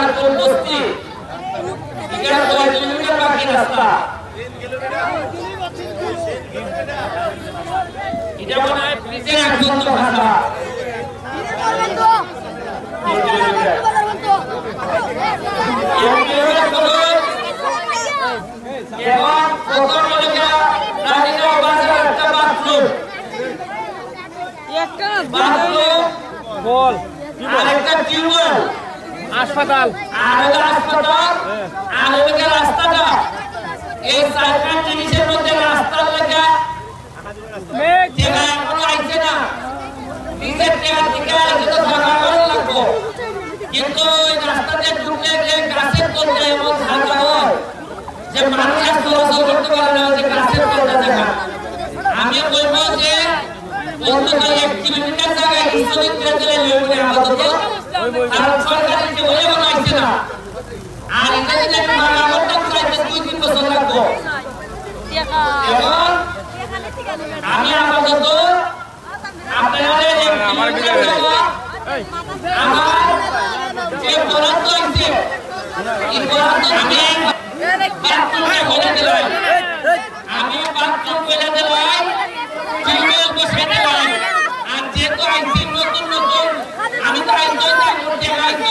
বাজার কোন বস্তি এখানে কয় কিলোমিটার বাকি রাস্তা। এটা মনে হয় ব্রিজের একজন ভাষা এবং প্রথম এলাকা রানীগাঁও বাজার একটা বাথরুম বাথরুম বল। আর একটা টিউবওয়েল। হাসপাতাল। হলো হাসপাতাল আর গিয়ে রাস্তাটা এই চারটা জিনিসের মধ্যে রাস্তার লেখা যেটা এখনও আইছে না। নিজের টেয়ার থেকে আইছে তো সরকার লাগবো। কিন্তু ওই রাস্তাতে ঢুকলে যে গাছের তলটা এমন হয় যে মানুষ আর চলাচল করতে পারে না যে গাছের তলটা দেখা। আমি বলব যে অন্তত এক কিলোমিটার জায়গায় স্থগিত করে দিলে আমি বাথরুম করে দিলাম। তিনজন বসে দিলাম। আর যেহেতু আইসি নতুন নতুন, আমি তো আইসি